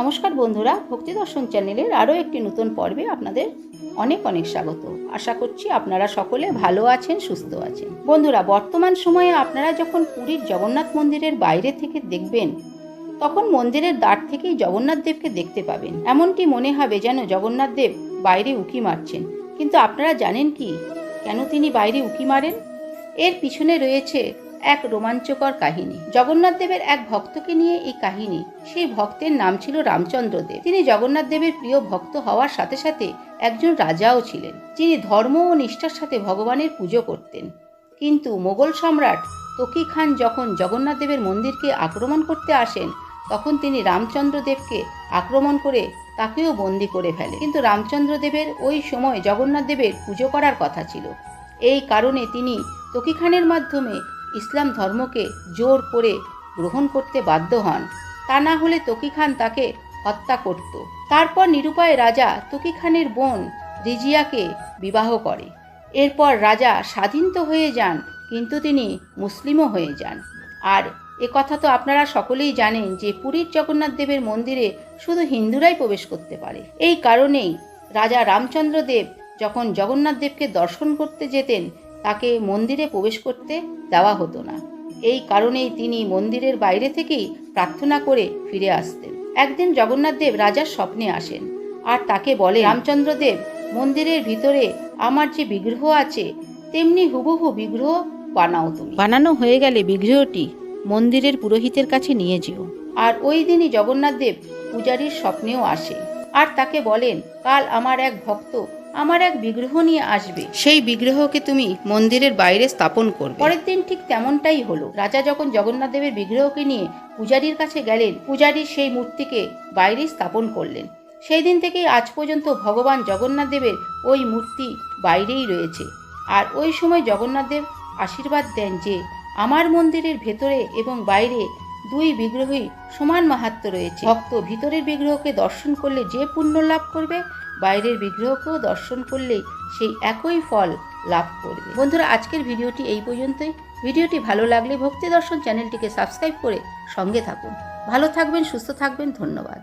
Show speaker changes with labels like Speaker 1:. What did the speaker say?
Speaker 1: নমস্কার বন্ধুরা, ভক্তি দর্শন চ্যানেলের আরও একটি নতুন পর্বে আপনাদের অনেক অনেক স্বাগত। আশা করছি আপনারা সকলে ভালো আছেন, সুস্থ আছেন। বন্ধুরা, বর্তমান সময়ে আপনারা যখন পুরীর জগন্নাথ মন্দিরের বাইরে থেকে দেখবেন, তখন মন্দিরের দ্বার থেকেই জগন্নাথ দেবকে দেখতে পাবেন। এমনটি মনে হবে যেন জগন্নাথ দেব বাইরে উঁকি মারছেন। কিন্তু আপনারা জানেন কি? কেন তিনি বাইরে উঁকি মারেন? এর পিছনে রয়েছে এক রোমাঞ্চকর কাহিনী। জগন্নাথ দেবের এক ভক্তকে নিয়ে এই কাহিনী, সেই ভক্তের নাম ছিল রামচন্দ্র দেব। তিনি জগন্নাথ দেবের প্রিয় ভক্ত হওয়ার সাথে সাথে একজন রাজাও ছিলেন, যিনি ধর্ম ও নিষ্ঠার সাথে ভগবানের পুজো করতেন। কিন্তু মোগল সম্রাট তকি খান যখন জগন্নাথ দেবের মন্দিরকে আক্রমণ করতে আসেন, তখন তিনি রামচন্দ্র দেবকে আক্রমণ করে তাকেও বন্দি করে ফেলে কিন্তু রামচন্দ্র দেবের ওই সময় জগন্নাথ দেবের পুজো করার কথা ছিল। এই কারণে তিনি তকি খানের মাধ্যমে ইসলাম ধর্মকে জোর করে গ্রহণ করতে বাধ্য হন। তা না হলে তকি খান তাকে হত্যা করত। তারপর নিরুপায় রাজা তকি খানের বোন রিজিয়াকে বিবাহ করে। এরপর রাজা স্বাধীন তো হয়ে যান, কিন্তু তিনি মুসলিমও হয়ে যান। আর এ কথা তো আপনারা সকলেই জানেন যে পুরীর জগন্নাথ দেবের মন্দিরে শুধু হিন্দুরাই প্রবেশ করতে পারে। এই কারণেই রাজা রামচন্দ্র দেব যখন জগন্নাথ দেবকে দর্শন করতে যেতেন, তাকে মন্দিরে প্রবেশ করতে দেওয়া হতো না। এই কারণেই তিনি মন্দিরের বাইরে থেকেই প্রার্থনা করে ফিরে আসতেন। একদিন জগন্নাথ দেব রাজার স্বপ্নে আসেন আর তাকে বলে রামচন্দ্র দেব মন্দিরের ভিতরে আমার যে বিগ্রহ আছে তেমনি হুবহু বিগ্রহ বানাও তুমি। বানানো হয়ে গেলে বিগ্রহটি মন্দিরের পুরোহিতের কাছে নিয়ে যেও। আর ওই দিনই জগন্নাথ দেব পূজারীর স্বপ্নেও আসে। আর তাকে বলেন কাল আমার এক ভক্ত আমার এক বিগ্রহ নিয়ে আসবে। সেই বিগ্রহকে তুমি মন্দিরের বাইরে স্থাপন করবে। পরের দিন ঠিক তেমনটাই হলো। রাজা যখন জগন্নাথ দেবের বিগ্রহকে নিয়ে পূজারীর কাছে গেলেন পূজারী সেই মূর্তিকে বাইরে স্থাপন করলেন। সেই দিন থেকেই আজ পর্যন্ত ভগবান জগন্নাথ দেবের ওই মূর্তি বাইরেই রয়েছে। আর ওই সময় জগন্নাথ দেব আশীর্বাদ দেন যে আমার মন্দিরের ভেতরে এবং বাইরে দুই বিগ্রহই সমান মাহাত্ম রয়েছে। ভক্ত ভিতরের বিগ্রহকে দর্শন করলে যে পুণ্য লাভ করবে, বাইরের বিগ্রহকেও দর্শন করলেই সেই একই ফল লাভ করবে। বন্ধুরা, আজকের ভিডিওটি এই পর্যন্তই। ভিডিওটি ভালো লাগলে ভক্তি দর্শন চ্যানেলটিকে সাবস্ক্রাইব করে সঙ্গে থাকুন। ভালো থাকবেন, সুস্থ থাকবেন, ধন্যবাদ।